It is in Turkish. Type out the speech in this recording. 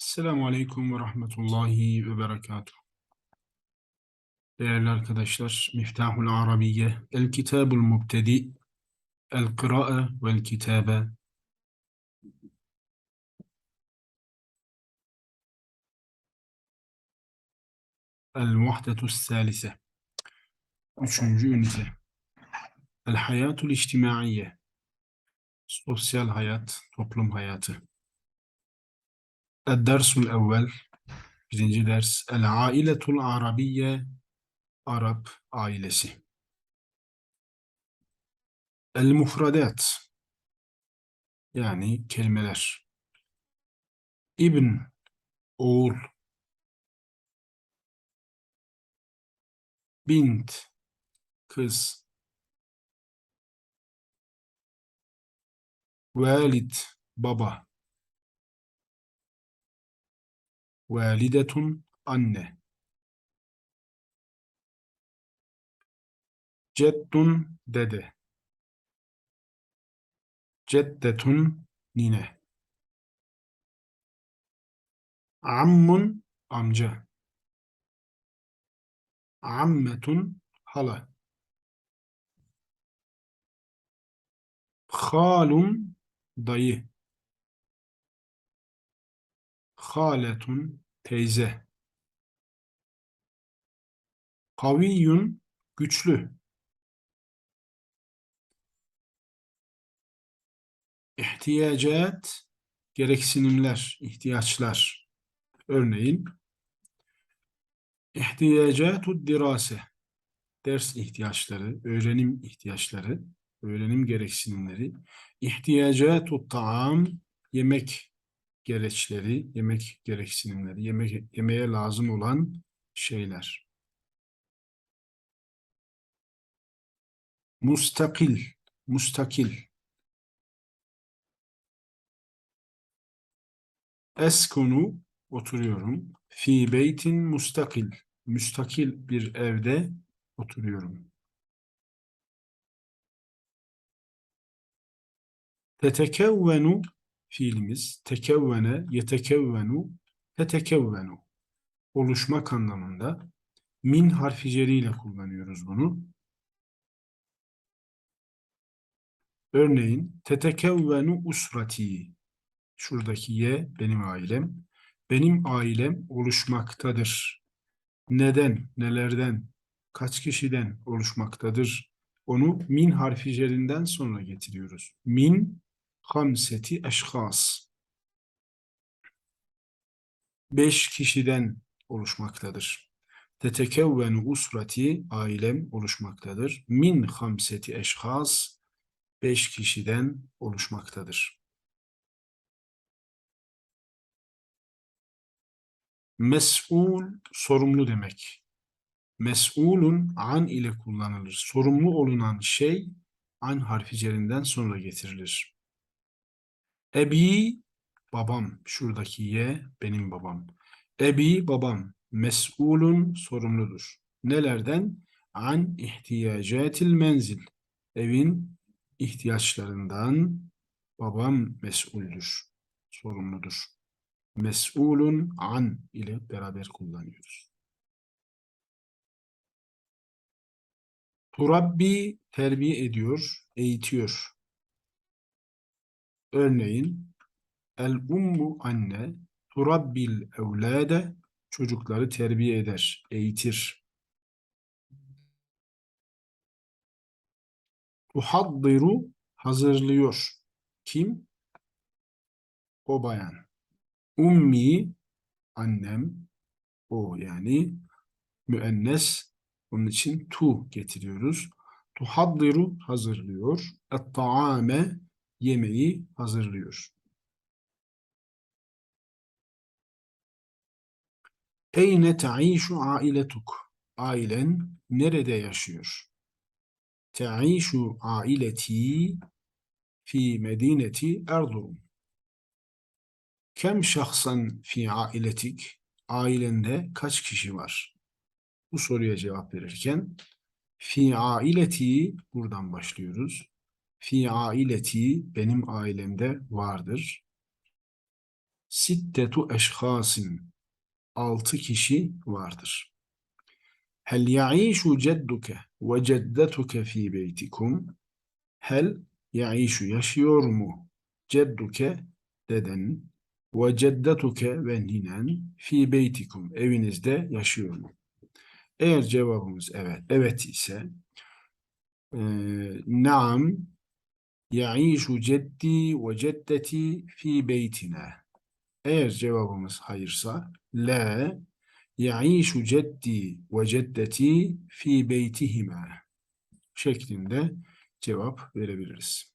Selamun Aleyküm ve Rahmetullahi ve Berekatuhu. Değerli arkadaşlar, Miftahul Arabiye, El Kitabul Mubtedi, El Kıra'a vel Kitabe, El Vahdetus Salise, Üçüncü ünite, El Hayatul İçtimaiye, Sosyal hayat, toplum hayatı. Dersul Evvel, birinci ders, El Ailetul Arabiye, Arap ailesi. El Mufradat, yani kelimeler. İbn, oğul. Bint, kız. Valid, baba. Validetun, anne. Ceddun, dede. Ceddetun, nine. Ammun, amca. Ammetun, hala. Halun, dayı. Haletun, teyze. Kaviyyun, güçlü. İhtiyacat, gereksinimler, ihtiyaçlar. Örneğin, ihtiyacatu dirase, ders ihtiyaçları, öğrenim ihtiyaçları, öğrenim gereksinimleri. İhtiyacatu taam, yemek gereçleri, yemek gereksinimleri, yemek, yemeğe lazım olan şeyler. Mustakil, mustakil. Eskunu, oturuyorum. Fi beytin mustakil, müstakil bir evde oturuyorum. Tetekevvenu fiilimiz, tekevvene, yetekevvenu, tetekevvenu. Oluşmak anlamında. Min harfi ceriyle kullanıyoruz bunu. Örneğin, tetekevvenu usrati. Şuradaki ye benim ailem. Benim ailem oluşmaktadır. Neden, nelerden, kaç kişiden oluşmaktadır? Onu min harfi sonra getiriyoruz. Min hamseti eşhas. Beş kişiden oluşmaktadır. Tetekevvenu usrati, ailem oluşmaktadır. Min hamseti eşhas, beş kişiden oluşmaktadır. Mes'ul, sorumlu demek. Mes'ulun an ile kullanılır. Sorumlu olunan şey an harfi cerinden sonra getirilir. Ebi, babam. Şuradaki ye benim babam. Ebi, babam. Mes'ulun, sorumludur. Nelerden? An ihtiyacatil menzil. Evin ihtiyaçlarından babam mes'uldür. Sorumludur. Mes'ulun an ile beraber kullanıyoruz. Turabbi terbiye ediyor, eğitiyor. Örneğin el ummu anne turabbil evlade çocukları terbiye eder, eğitir. Tuhaddiru hazırlıyor. Kim? O bayan. Ummi annem o yani müennes onun için tu getiriyoruz. Tuhaddiru hazırlıyor. Et-taame yemeği hazırlıyor. Eyne ta'işu ailetuk? Ailen nerede yaşıyor? Ta'işu aileti fi medineti Erzurum. Kem şahsan fi ailetik? Ailende kaç kişi var? Bu soruya cevap verirken fi aileti buradan başlıyoruz. Fi aileti benim ailemde vardır. sittetu eşhasin. Altı kişi vardır. Hel ya'işu cedduke ve ceddetuke fi beytikum? Hel ya'işu yaşıyor mu? Cedduke deden ve ceddetuke ve ninen fi beytikum evinizde yaşıyor mu? Eğer cevabımız evet, evet ise eee naam ya'işu ceddi ve ceddeti fi beytina. Eğer cevabımız hayırsa la ya'işu ceddi ve ceddeti fi beytihima şeklinde cevap verebiliriz.